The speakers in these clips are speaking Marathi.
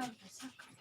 Saca.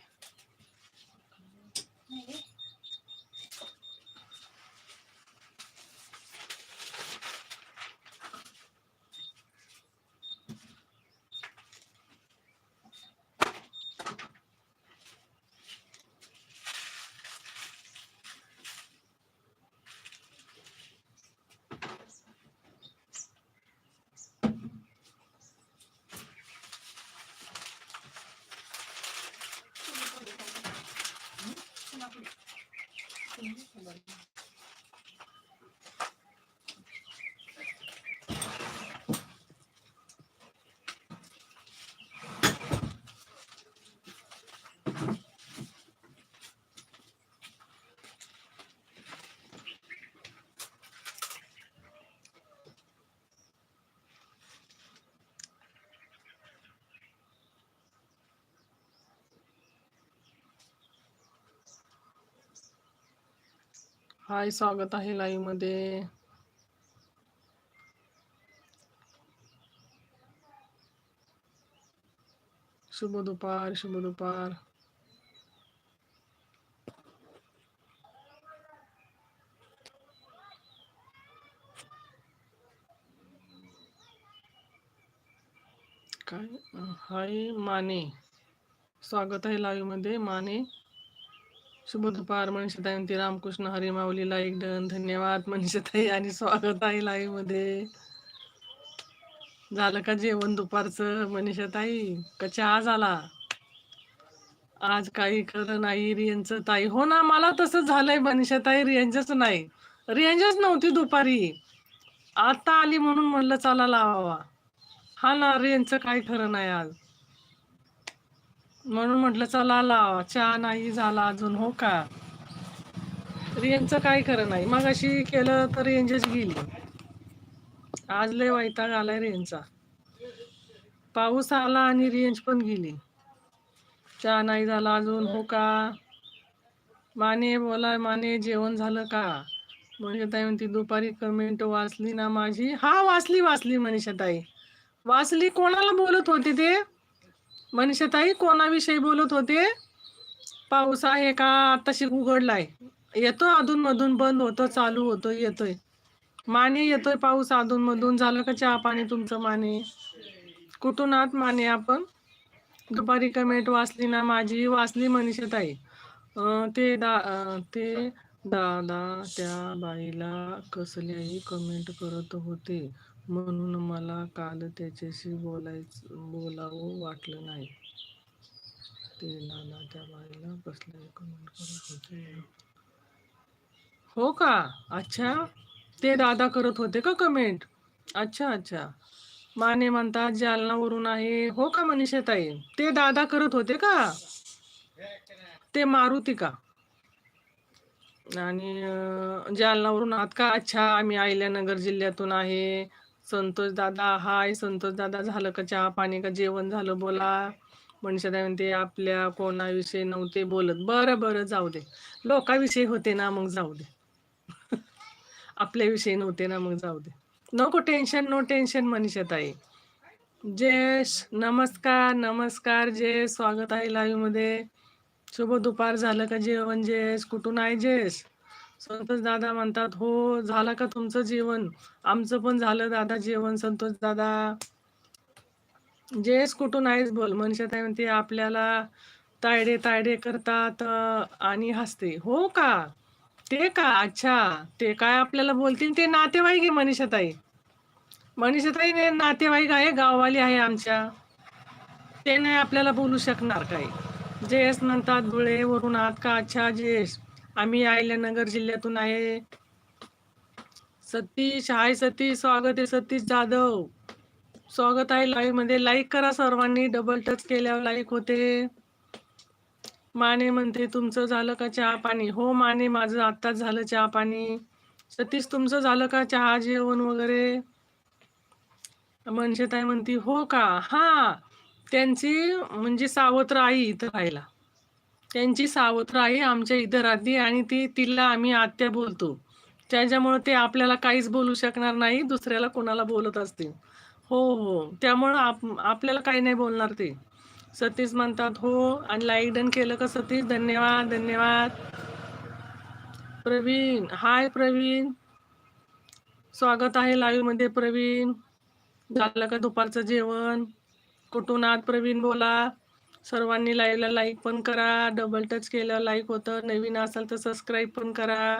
हाय स्वागत आहे लाईव्हमध्ये शुभ दुपार शुभ दुपार. काय? हाय माने. स्वागत आहे लाईव्हमध्ये माने. शुभ दुपार मनीषाताई रामकृष्ण हरी माऊली लाईक डन धन्यवाद मनीषाताई आणि स्वागत आहे लाईव्हमध्ये. झालं का जेवण दुपारचं मनीषाताई का चहा झाला? आज काही खरं नाही रियांचं ताई. हो ना मला तसं झालंय मनीषाताई रियांचंच नाही. रियांचच नव्हती दुपारी. आता आली म्हणून म्हणलं चला लावावा. हा ना रियांचं काही खरं नाही आज. म्हणून म्हटलं चला लावा. चहा नाही झाला अजून हो का? रेंजचं काय खरं नाही. मग अशी केलं तर रेंजच गेली. आज लय वैताग आलाय रेंजचा. पाऊस आला आणि रेंज पण गेली. चहा नाही झाला अजून हो का? माने बोला माने जेवण झालं का? म्हणजे मनीषाताई म्हणती दुपारी कमेंट वाचली ना माझी. हा वाचली वाचली मनीषाताई वाचली? कोणाला बोलत होती ते? मनीषाताई कोणाविषयी बोलत होते? पाऊस आहे का? आताशी उघडलाय. येतो अधून मधून बंद होतो चालू होतो येतोय. माने येतोय पाऊस अधून मधून झालं का चहा पाणी तुमचं माने? कुठून आत माने आपण? दुपारी कमेंट वाचली ना माझी. वाचली मनीषाताई. ते दा ते दादा त्या बाईला कसल्याही कमेंट करत होते. म्हणून मला काल त्याच्याशी बोलायचं बोलावं वाटलं नाही. ते नाना त्या बाईला कसल्याही कमेंट करत होते हो का? अच्छा. ते दादा करत होते का कमेंट अच्छा अच्छा. माने म्हणतात जालनावरून आहे. हो का मनीषाताई? ते दादा करत होते का? ते मारुती का? आणि जालनावरून आहात का? अच्छा आम्ही अहिल्यानगर जिल्ह्यातून आहे. संतोष दादा हाय संतोष दादा झालं का चहा पाणी का जेवण झालं बोला. मनीषाताई म्हणते आपल्या कोणाविषयी नव्हते बोलत. बरं बरं जाऊ दे. लोकाविषयी होते ना मग जाऊ दे. आपल्याविषयी नव्हते ना मग जाऊ दे. नको टेन्शन नो टेन्शन मनीषाताई जयेश नमस्कार नमस्कार जयेश. स्वागत आहे लाईव्हमध्ये. शुभ दुपार झालं का जेवण जयेश? कुठून आहे जयेश? संतोष दादा म्हणतात हो झालं का तुमचं जेवण? आमचं पण झालं दादा जेवण संतोष दादा. जेस कुठून आहेस बोल मनीषाताई म्हणते आपल्याला तायडे तायडे करतात आणि हसते. हो का? ते का? अच्छा ते काय आपल्याला बोलतील? ते नातेवाईक आहे मनीषाताई. मनीषाताई ने नातेवाईक आहे गाववाली आहे आमच्या. ते नाही आपल्याला बोलू शकणार काही. जयेश म्हणतात धुळे वरून आत का? अच्छा जयेश आम्ही अहिल्यानगर जिल्ह्यातून आहे. सतीश हाय सतीश स्वागत आहे सतीश जाधव. स्वागत आहे लाईव्हमध्ये लाईक करा सर्वांनी. डबल टच केल्यावर लाईक होते. माने म्हणते तुमचं झालं का चहा पाणी? हो माने माझं आत्ताच झालं चहा पाणी. सतीश तुमचं झालं का चहा जेवण वगैरे? मनशेताई म्हणती हो का? हा त्यांची म्हणजे सावत्र आई इथं राहायला. त्यांची सावत्र आई आमच्या इथं राहते आणि ती तिला आम्ही आत्या बोलतो. त्याच्यामुळे ते आपल्याला काहीच बोलू शकणार नाही दुसऱ्याला कोणाला बोलत असतील. हो हो. त्यामुळं आप आपल्याला काही नाही बोलणार ते. सतीश म्हणतात हो आणि लाईक डन केलं का सतीश? धन्यवाद धन्यवाद. प्रवीण हाय प्रवीण. स्वागत आहे लाईव्हमध्ये प्रवीण. झालं का दुपारचं जेवण? कुठून आत प्रवीण? बोला. सर्वांनी लाईला लाईक पण करा डबल टच केलं लाईक होतं. नवीन असाल तर सबस्क्राईब पण करा.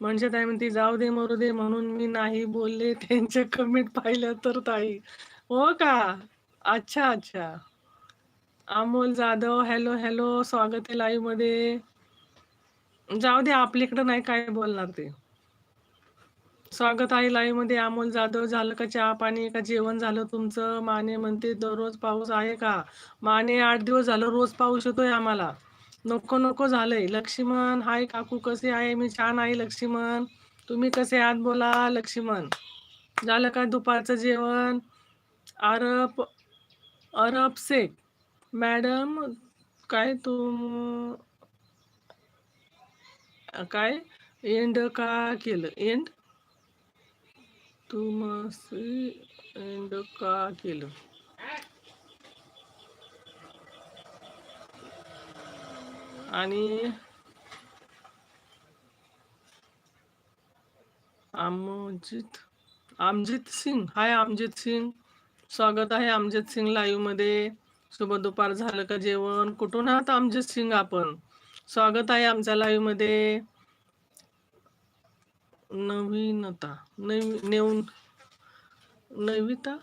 म्हणजे ताई म्हणते जाऊ दे मरू दे म्हणून मी नाही बोलले. त्यांचे कमेंट पाहिलं तर ताई. हो का? अच्छा अच्छा. अमोल जाधव हॅलो हॅलो स्वागत आहे लाईव्हमध्ये. जाऊ दे आपल्याकडं नाही काय बोलणार ते. स्वागत आहे लाईव्हमध्ये अमोल जाधव झालं का चहा पाणी का जेवण झालं तुमचं? माने म्हणते दररोज पाऊस आहे का? माने आठ दिवस झालं रोज पाऊस येतोय आम्हाला. नको नको झालंय. लक्ष्मण हाय काकू कसे आहे? मी छान आहे लक्ष्मण. तुम्ही कसे आहात? बोला लक्ष्मण. झालं का दुपारचं जेवण? अरब अरब शेख मॅडम काय तुम काय? एंड का केलं? एंड तुम एंड का केलं? आणि अमजित अमजित सिंग. हाय अमजित सिंग. स्वागत आहे अमजित सिंग लाईव्हमध्ये. शुभ दुपार झालं का जेवण? कुठून आहात अमजित सिंग आपण? स्वागत आहे आमच्या लाईव्हमध्ये. नवीनता नवी नेऊन नविता?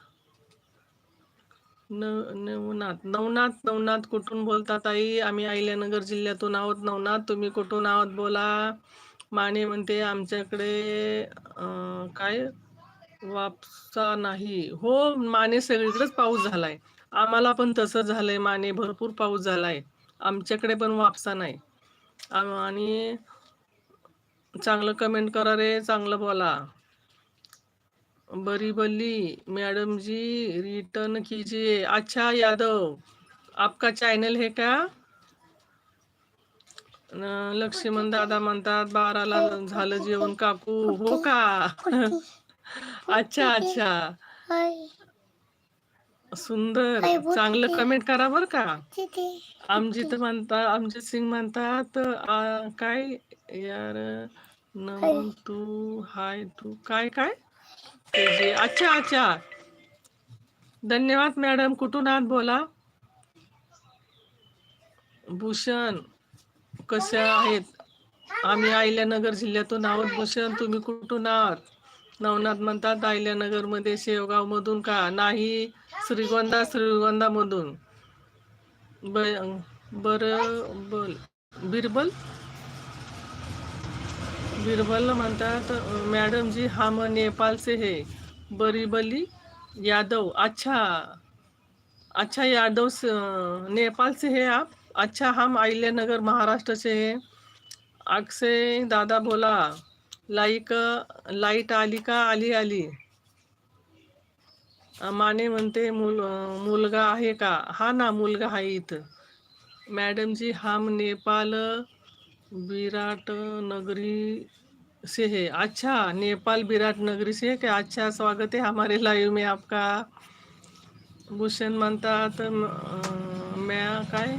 न नवनाथ नवनाथ नवनाथ कुठून बोलतात आई आम्ही अहिल्यानगर जिल्ह्यातून आहोत. नवनाथ तुम्ही कुठून आहोत? बोला. माने म्हणते आमच्याकडे काय? वापसा नाही. हो माने सगळीकडेच पाऊस झालाय. आम्हाला पण तसं झालंय. माने भरपूर पाऊस झालाय. आमच्याकडे पण वापसा नाही. आम- आणि चांगलं कमेंट करा रे चांगलं बोला. बरी बल्ली. मैडम जी रिटर्न कीजिए. अच्छा यादव आपका चॅनल है का लक्ष्मण दादा म्हणतात बाराला झालं जेवण काकू. हो का? अच्छा अच्छा. सुंदर. चांगलं कमेंट करा बर का. आमजित म्हणतात अमजित सिंग म्हणतात काय? यार नमन तू हाय तू काय काय? अच्छा अच्छा. धन्यवाद मॅडम. कुठून आहात? बोला. भूषण कसे आहेत? आम्ही अहिल्यानगर जिल्ह्यातून आहोत भूषण. तुम्ही कुठून आहात? नवनाथ म्हणतात अहिल्यानगरमध्ये शेवगाव मधून का? नाही श्रीगोंदा श्रीगोंदा मधून बर बल. बिरबल? बिरबल म्हणतात मॅडम जी हम नेपाल से है. बरीबली यादव अच्छा. अच्छा यादव से, नेपाल से है आप. अच्छा हम अहिल्यानगर महाराष्ट्र से है. अक्षय दादा बोला. लाईक लाइट आली का? आली आली. माने म्हणते मुल मुलगा आहे का? हा ना मुलगा आहे इथं. मॅडम जी हम नेपाल विराट नगरी से है। अच्छा नेपाल विराट नगरी से है क्या अच्छा स्वागत है हमारे लाइव में आपका? भूषण म्हणतात म्या काय?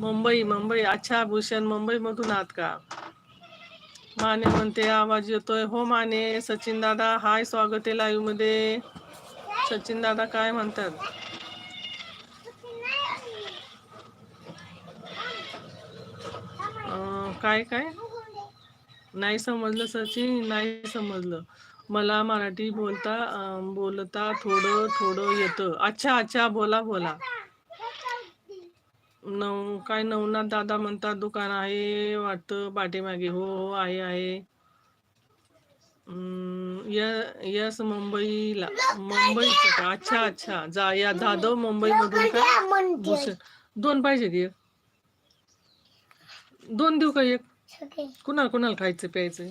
मुंबई मुंबई. अच्छा भूषण मुंबई मधून आहात का? माने म्हणते आवाज येतोय. हो माने सचिन दादा हाय स्वागत आहे लाईव्हमध्ये. सचिन दादा काय म्हणतात? काय काय? नाही समजलं सचिन नाही समजलं. मला मराठी बोलता बोलता थोडं थोडं येतं. अच्छा अच्छा बोला बोला. नव काय नवनाथ दादा म्हणतात दुकान आहे वाटतं पाठीमागे. हो हो आहे आहे. यस मुंबईला मुंबईचं का? अच्छा अच्छा जा या जाधव मुंबई मधून का दोन पाहिजे की? दोन देऊ का एक? कुणाला कुणाला खायचं प्यायचं?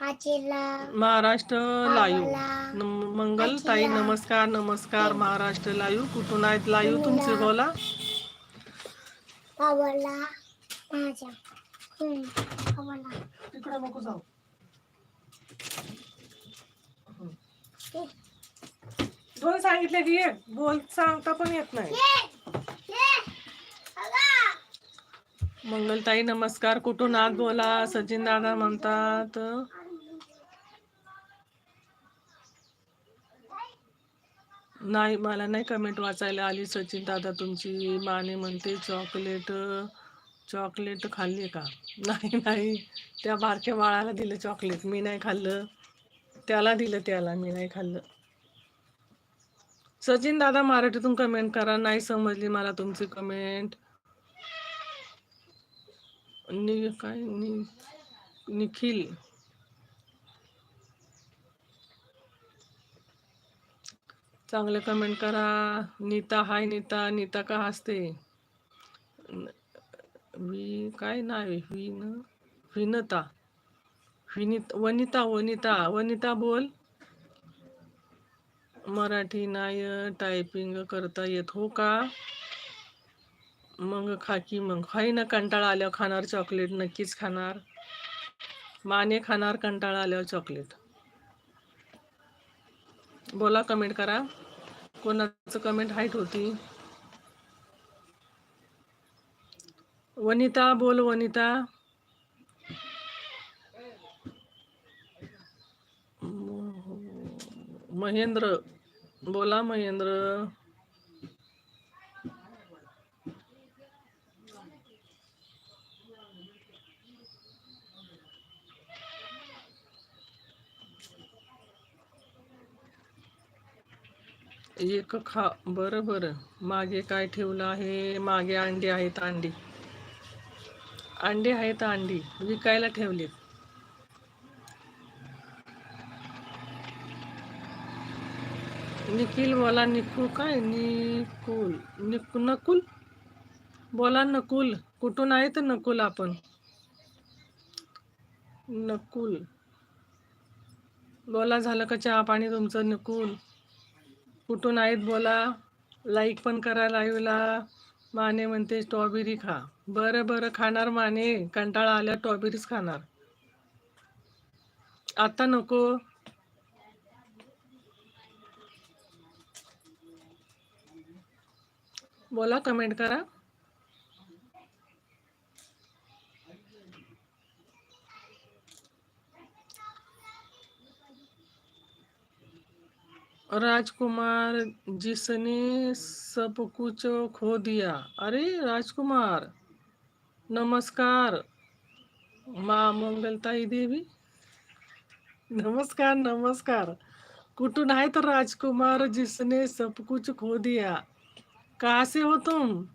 आजीला. महाराष्ट्र लाईव्ह मंगल ताई नमस्कार नमस्कार महाराष्ट्र लाईव्ह कुठून आहेत लाईव्ह तुमचे बोला? दोन सांगितले की एक. बोल सांगता पण येत नाही. मंगलताई नमस्कार. कुठून आत बोला. सचिन दादा म्हणतात. नाही मला नाही कमेंट वाचायला आली सचिन दादा तुमची. माने म्हणते चॉकलेट चॉकलेट खाल्ली का? नाही नाही. त्या बारक्या बाळाला दिलं चॉकलेट. मी नाही खाल्लं. त्याला दिलं त्याला. मी नाही खाल्लं. सचिन दादा मराठीतून कमेंट करा. नाही समजली मला तुमची कमेंट नि काय नि निखिल. चांगले कमेंट करा. नीता हाय नीता. नीता का हसते? वी काय नाव विन विनता. विनित वनिता वनिता. वनिता बोल. मराठी नाही टायपिंग करता येत हो का? मग खा की मग. खाई ना कंटाळा आल्यावर खाणार चॉकलेट नक्कीच खाणार. माने खाणार कंटाळा आल्यावर चॉकलेट बोला कमेंट करा. कोणाचं कमेंट हाईट होती? वनिता बोल वनिता. महेंद्र बोला महेंद्र. एक खा बरं बरं. मागे काय ठेवलं आहे? मागे अंडी आहेत अंडी. अंडी आहेत अंडी. विकायला ठेवलीत. निखिल मला निकू काय? निकुल निकू नकुल? बोला नकुल. कुठून आहे तर नकुल आपण? नकुल. बोला झालं का चहा पाणी तुमचं? नकुल. कुठून आहेत? बोला. लाईक पण करा लाईव्हला माने म्हणते स्ट्रॉबेरी खा. बरं बरं. खाणार माने. कंटाळा आल्या स्ट्रॉबेरीच खाणार. आता नको. बोला कमेंट करा. राजकुमार जिसने सब कुछ खो दिया। अरे राजकुमार, नमस्कार। माँ मंगलताई देवी, नमस्कार नमस्कार। कुठून है तो राजकुमार जिसने सब कुछ खो दिया। कहाँ से हो तुम?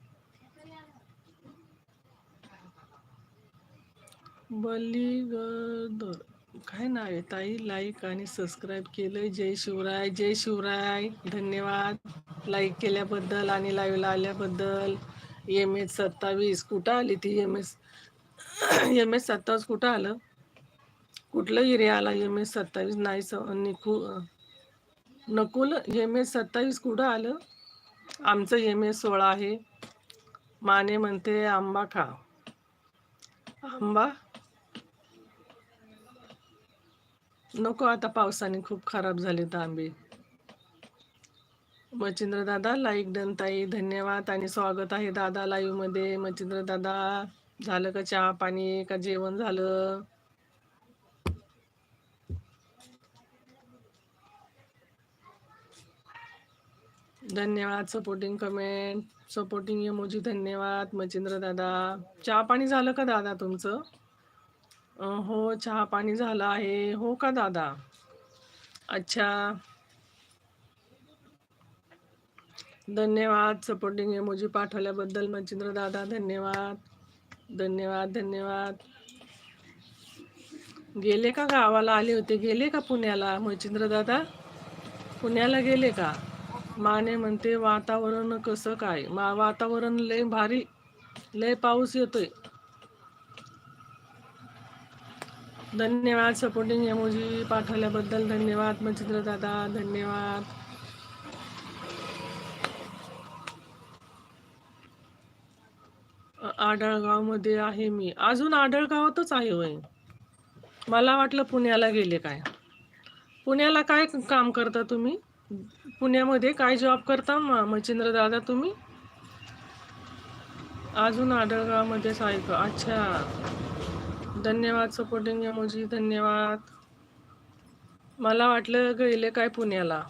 बलीगदर काय नाव आहे ताई लाईक आणि सबस्क्राईब केलंय. जय शिवराय जय शिवराय. धन्यवाद. लाईक केल्याबद्दल आणि लाईव्हला आल्याबद्दल. एम एस सत्तावीस कुठं आली ती एम एस एम एस सत्तावीस कुठं आलं? कुठलं एरिया आला एम एस सत्तावीस? नाही स निकू नकुल एम एस सत्तावीस कुठं आलं? आमचं एम एस सोळा आहे. माने म्हणते आंबा खा. आंबा? नको आता पावसाने खूप खराब झाले आंबे मच्छिंद्र दादा लाईक डन ताई धन्यवाद. आणि स्वागत आहे दादा लाईव्हमध्ये. मच्छिंद्र दादा झालं का चहा पाणी का जेवण झालं? धन्यवाद. सपोर्टिंग कमेंट सपोर्टिंग इमोजी धन्यवाद. मच्छिंद्र दादा चहा पाणी झालं का दादा तुमचं? हो चहा पाणी झालं आहे. हो का दादा? अच्छा. धन्यवाद सपोर्टिंग इमोजी पाठवल्याबद्दल मच्छिंद्र दादा धन्यवाद. धन्यवाद धन्यवाद. गेले का गावाला? आले होते. गेले का पुण्याला मच्छिंद्र दादा? पुण्याला गेले का? माने म्हणते वातावरण कसं काय? मा वातावरण लय भारी लय पाऊस येतोय. धन्यवाद. सपोर्टिंग एमोजी पाठवल्याबद्दल धन्यवाद मचिंद्र दादा धन्यवाद. आडळगावमध्ये आहे मी. अजून आडळगावातच आहे वय मला वाटलं पुण्याला गेले काय. पुण्याला काय काम करता तुम्ही? पुण्यामध्ये काय जॉब करता मचिंद्र मच्छिंद्र दादा तुम्ही? अजून आडळगावमध्येच आहे का? अच्छा. धन्यवाद सपोर्टिंग एमोजी धन्यवाद. मला वाटलं गेले काय पुण्याला.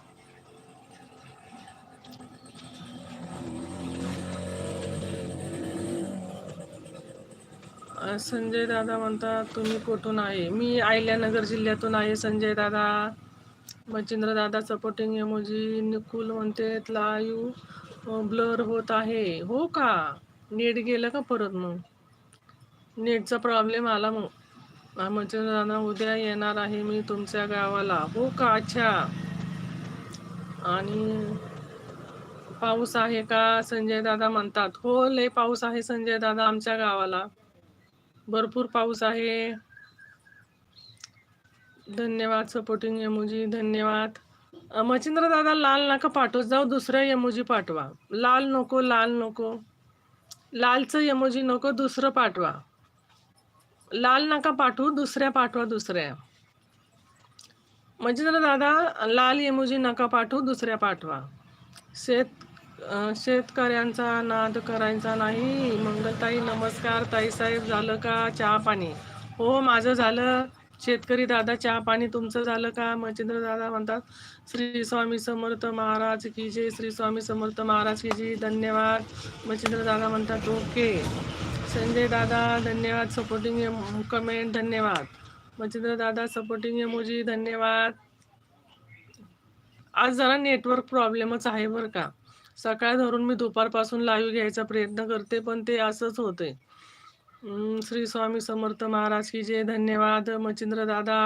संजय दादा म्हणतात तुम्ही कुठून आहे? मी आयल्यानगर जिल्ह्यातून आहे संजय दादा. मच्छिंद्र दादा सपोर्टिंग एमोजी निकुल म्हणते लाईव्ह ब्लर होत आहे. हो का? नेट गेलं का परत मग? नेटचा प्रॉब्लेम आला मग. हा, दादा उद्या येणार आहे मी तुमच्या गावाला. हो का? अच्छा. आणि पाऊस आहे का? संजय दादा म्हणतात. हो लय पाऊस आहे संजय दादा आमच्या गावाला. भरपूर पाऊस आहे. धन्यवाद सपोर्टिंग यमुजी धन्यवाद. मचिंद्र मच्छिंद्र दादा लाल नका पाठवत जाऊ दुसऱ्या यमुजी पाठवा. लाल नको लाल नको. लालचं एमोजी नको दुसरं पाठवा. लाल नका पाठवू दुसऱ्या पाठवा दुसऱ्या. म्हणजे मच्छिंद्र दादा लाल एमोजी नका पाठवू दुसऱ्या पाठवा. शेत शेतकऱ्यांचा नाद करायचा नाही. मंगलताई नमस्कार ताईसाहेब झालं का चहा पाणी? हो माझं झालं. शेतकरी दादा चहा पाणी तुमचं झालं का? मच्छिंद्र दादा म्हणतात श्री स्वामी समर्थ महाराज की जय श्री स्वामी समर्थ महाराज की जय धन्यवाद. मच्छिंद्र दादा म्हणतात ओके. संजय दादा धन्यवाद. सपोर्टिंग कमेंट धन्यवाद. मच्छिंद्र दादा सपोर्टिंग एमोजी धन्यवाद. आज जरा नेटवर्क प्रॉब्लेमच आहे बरं का. सकाळ धरून मी दुपारपासून लाईव्ह घ्यायचा प्रयत्न करते पण ते असंच होते श्री स्वामी समर्थ महाराज की जय. धन्यवाद. मच्छिंद्र दादा